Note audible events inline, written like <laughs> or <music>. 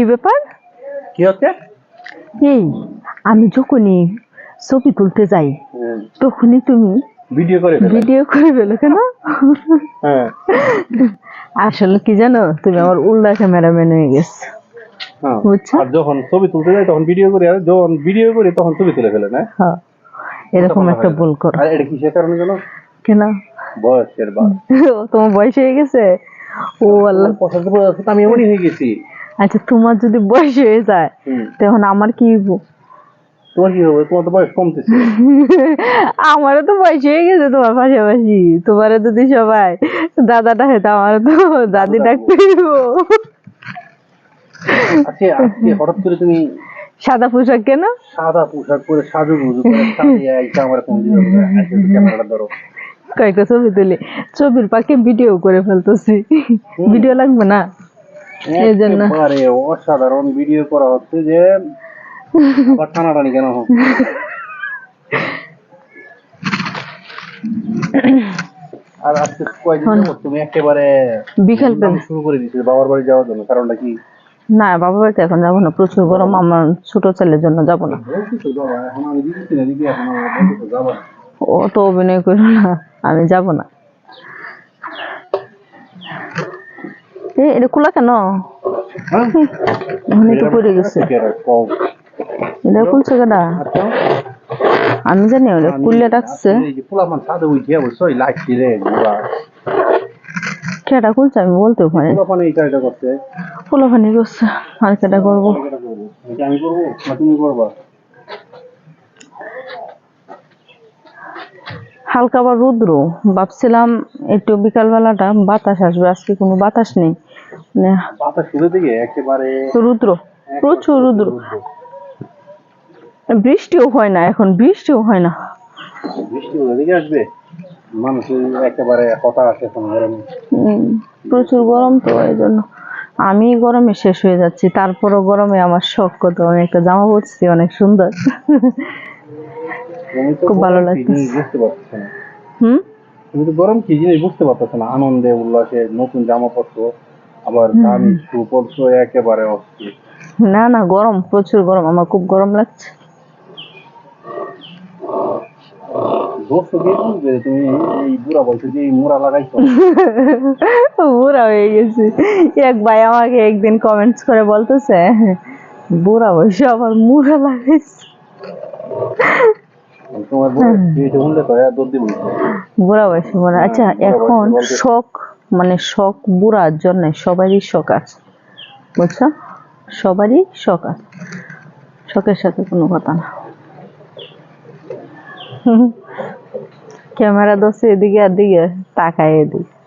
কি ব্যাপার? কি হচ্ছে? এই আমি যখনই ছবি তুলতে যাই তখনই তুমি ভিডিও করে ভিডিও করে ফেলো কেন? হ্যাঁ। আসলে কি জানো তুমি আমার উল্টা ক্যামেরাম্যান হয়ে গেছো। হ্যাঁ। বুঝছ? আর যখন ছবি তুলতে যাই তখন ভিডিও করি আর যখন ভিডিও করি তখন ছবি তুলে ফেলে না? হ্যাঁ। এরকম একটা ভুল করো। আর এটা কিসের কারণে জানো? কেন? বয়সের তোমার বয়স হয়ে গেছে? ও আল্লাহ। আমি এমনই হয়ে গেছি। আচ্ছা তোমার যদি বয়স হয়ে যায় তখন আমার কি হইবো? তোমার কি হবে? তোমার তো বয়স কমতেছে। <laughs> আমারও তো বয়স হয়ে গেছে তোমার পাশাপাশি। তোমার যদি সবাই দাদাটা হেতো আমার তো দাদি ডাকতে আজকে হঠাৎ করে তুমি সাদা পোশাক কেন? সাদা পোশাক পরে সাজু গুজু করে ফোন ক্যামেরাটা ধরো। কয়েকটা ছবি তুলি? ছবির পাখি ভিডিও করে ফেলতেছি। ভিডিও লাগবে না? অসাধারণ ভিডিও করা হচ্ছে যে আবার টানাটানি কেন হোক আর আজকে যাবত? তুমি একেবারে বিকেল শুরু করে দিয়েছ বাবার বাড়ি যাওয়ার জন্য কারণটা কি? না বাবা বাড়িতে এখন যাব না প্রচুর গরম আমার ছোট ছেলের জন্য যাব না। যাবা না। ও তো অভিনয় করো না আমি যাব না। এটা খোলা কেন? হ্যাঁ? তো পড়ে গেছে। ঠিক আছে, কও। এটা খুলছে কেডা? আমি জানি ওটা খুললে রাখছে এই যে পোলাপান ছাদে উঠে বসে ওই লাইট রে ঘোরা। কেডা খুলছে? আমি বলতে পারি পোলাপান করছে খোলা পানি করছে আর কেডা করব? করব। আমি করব তুমি করবা? হালকা আবার রুদ্র ভাবছিলাম একটু বিকাল বেলাটা বাতাস আসবে আজকে কোনো বাতাস নেই। মানে রুদ্র প্রচুর রুদ্র। বৃষ্টিও হয় না এখন বৃষ্টিও হয় না। বৃষ্টি আসবে একেবারে প্রচুর গরম তো এই জন্য। আমি গরমে শেষ হয়ে যাচ্ছি তারপরও গরমে আমার শখ কত আমি একটা জামা পরছি অনেক সুন্দর। খুব ভালো লাগতেছে। বুঝতে পারছ না। হুম? তুমি তো গরম কি জিনিস বুঝতে পারছ না। আনন্দে উল্লাসে নতুন জামা পরছো আবার দামি শু পরছো একেবারে অস্থির। না না গরম প্রচুর গরম। আমার খুব গরম লাগছে। দোষ কে বুঝবে তুমি এই বুড়া বলছো যে মোড়া লাগাইছো। <laughs> বুড়া হয়ে গেছি। এক ভাই আমাকে একদিন কমেন্টস করে বলতেছে বুড়া বয়সে আবার মুড়া লাগাইছে। বুড়া বয়সে বুড়া আচ্ছা এখন শখ মানে শখ বুড়ার জন্য সবারই শখ আছে। বুঝছ? সবারই শখ আছে। শখের সাথে কোনো কথা না। <laughs> ক্যামেরা দোষে এদিকে আর দিকে তাকায় এদিকে।